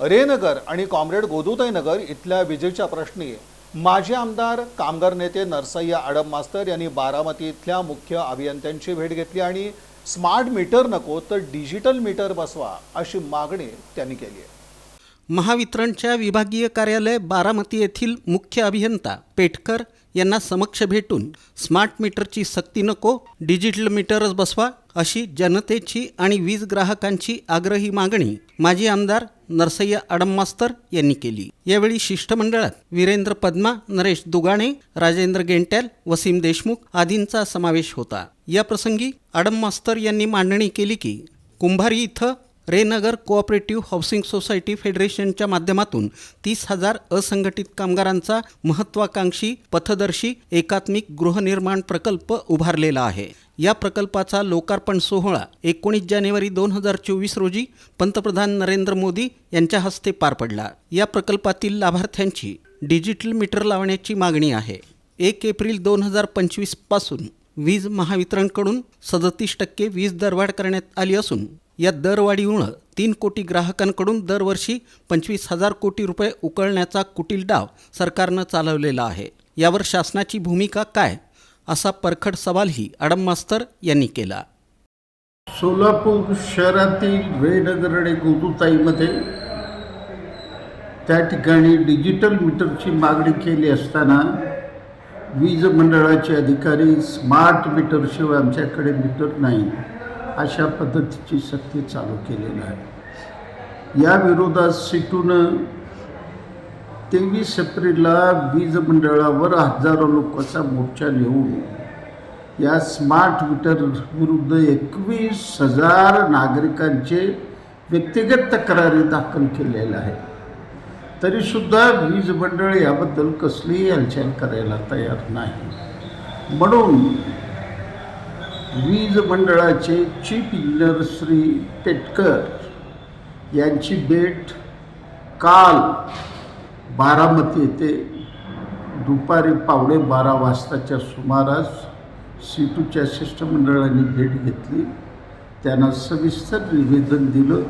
रेनगर आणि कॉम्रेड गोदुताई नगर इथल्या विजेच्या प्रश्नी माजी आमदार कामगार नेते नरसय्या आडम मास्तर यांनी बारामती इथल्या मुख्य अभियंत्यांची भेट घेतली आणि स्मार्ट मीटर नको तर डिजिटल मीटर बसवा अशी मागणी त्यांनी केली आहे. महावितरणच्या विभागीय कार्यालय बारामती येथील मुख्य अभियंता पेटकर यांना समक्ष भेटून स्मार्ट मीटरची सक्ती नको डिजिटल मीटरच बसवा अशी जनतेची आणि वीज ग्राहकांची आग्रही मागणी माजी आमदार नरसय्या आडम मास्तर यांनी केली. यावेळी शिष्टमंडळात वीरेंद्र पद्मा नरेश दुगाणे राजेंद्र गेंट्याल वसीम देशमुख आदींचा समावेश होता. या प्रसंगी आडम यांनी मांडणी केली की कुंभारी इथं रेनगर कोऑपरेटिव्ह हाऊसिंग सोसायटी फेडरेशनच्या माध्यमातून तीस हजार असंघटित कामगारांचा महत्वाकांक्षी पथदर्शी एकात्मिक गृहनिर्माण प्रकल्प उभारलेला आहे. या प्रकल्पाचा लोकार्पण सोहळा एकोणीस जानेवारी दोन हजार चोवीस रोजी पंतप्रधान नरेंद्र मोदी यांच्या हस्ते पार पडला. या प्रकल्पातील लाभार्थ्यांची डिजिटल मीटर लावण्याची मागणी आहे. एक एप्रिल दोन हजार पंचवीसपासून वीज महावितरणकडून सदतीस टक्के वीज दरवाढ करण्यात आली असून या दरवाढीमुळं तीन कोटी ग्राहकांकडून दरवर्षी पंचवीस हजार कोटी रुपये उकळण्याचा कुटील डाव सरकारनं चालवलेला आहे. यावर शासनाची भूमिका काय? असा परखड सवालही आडम मास्तर यांनी केला. सोलापूर शहरातील वेळनगर आणि गोदुताईमध्ये त्या ठिकाणी डिजिटल मीटरची मागणी केली असताना वीज मंडळाचे अधिकारी स्मार्ट मीटरशिवाय आमच्याकडे मीटर नाही. अशा पद्धतीची सक्ती चालू केलेली आहे. या विरोधात सिटून तेवीस एप्रिलला वीज मंडळावर हजारो लोकांचा मोर्चा घेऊन या स्मार्ट मीटर विरुद्ध एकवीस हजार नागरिकांचे व्यक्तिगत तक्रारी दाखल केलेल्या आहेत. तरीसुद्धा वीज मंडळ याबद्दल कसलीही हालचाल करायला तयार नाही. म्हणून वीज मंडळाचे चीफ इंजिनियर श्री टेटकर यांची भेट काल बारामती येथे दुपारी पावणे बारा वाजताच्या सुमारास सीटूच्या शिष्टमंडळाने भेट घेतली. त्यांना सविस्तर निवेदन दिलं.